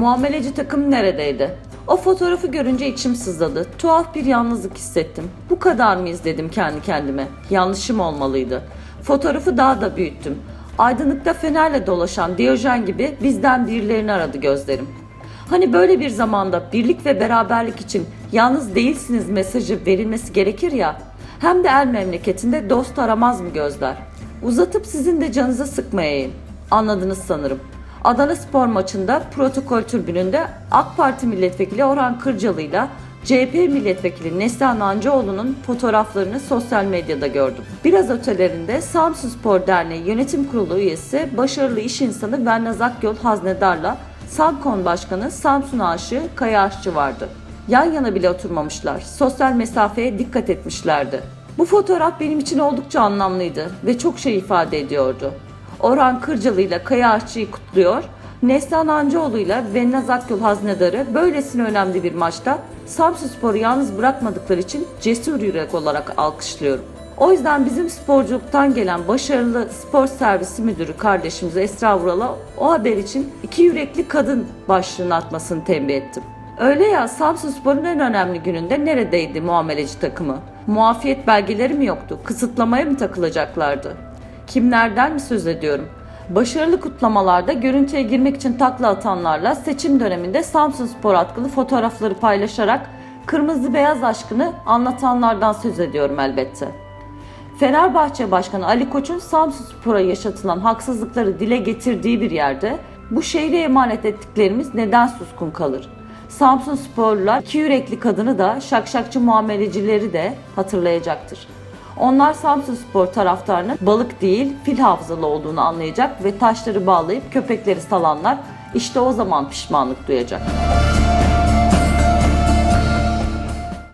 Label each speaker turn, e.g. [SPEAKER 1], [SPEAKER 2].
[SPEAKER 1] Muameleci takım neredeydi? O fotoğrafı görünce içim sızladı. Tuhaf bir yalnızlık hissettim. Bu kadar mıyız dedim kendi kendime. Yanlışım olmalıydı. Fotoğrafı daha da büyüttüm. Aydınlıkta fenerle dolaşan Diyojen gibi bizden birilerini aradı gözlerim. Hani böyle bir zamanda birlik ve beraberlik için yalnız değilsiniz mesajı verilmesi gerekir ya. Hem de el memleketinde dost aramaz mı gözler? Uzatıp sizin de canınıza sıkmayayım. Anladınız sanırım. Adana Spor maçında protokol tribününde AK Parti milletvekili Orhan Kırcalı ile CHP milletvekili Neslihan Nancıoğlu'nun fotoğraflarını sosyal medyada gördüm. Biraz ötelerinde Samsun Spor Derneği Yönetim Kurulu üyesi, başarılı iş insanı Bernaz Akyol Haznedar'la Samkon Başkanı Samsun aşığı Kaya Aşçı vardı. Yan yana bile oturmamışlar. Sosyal mesafeye dikkat etmişlerdi. Bu fotoğraf benim için oldukça anlamlıydı ve çok şey ifade ediyordu. Orhan Kırcalı ile Kaya Aşçı'yı kutluyor, Neslihan Ancıoğlu ile ve Nazakyol Haznedar'ı böylesine önemli bir maçta Samsun Spor'u yalnız bırakmadıkları için cesur yürek olarak alkışlıyorum. O yüzden bizim sporculuktan gelen başarılı spor servisi müdürü kardeşimiz Esra Vural'a o haber için iki yürekli kadın başlığını atmasını tembih ettim. Öyle ya Samsun Spor'un en önemli gününde neredeydi muameleci takımı? Muafiyet belgeleri mi yoktu? Kısıtlamaya mı takılacaklardı? Kimlerden mi söz ediyorum? Başarılı kutlamalarda görüntüye girmek için takla atanlarla seçim döneminde Samsun Spor atkılı fotoğrafları paylaşarak kırmızı beyaz aşkını anlatanlardan söz ediyorum elbette. Fenerbahçe Başkanı Ali Koç'un Samsun Spor'a yaşatılan haksızlıkları dile getirdiği bir yerde bu şehre emanet ettiklerimiz neden suskun kalır? Samsun Sporlular iki yürekli kadını da şakşakçı muamelecileri de hatırlayacaktır. Onlar Samsun Spor taraftarının balık değil fil hafızalı olduğunu anlayacak ve taşları bağlayıp köpekleri salanlar işte o zaman pişmanlık duyacak.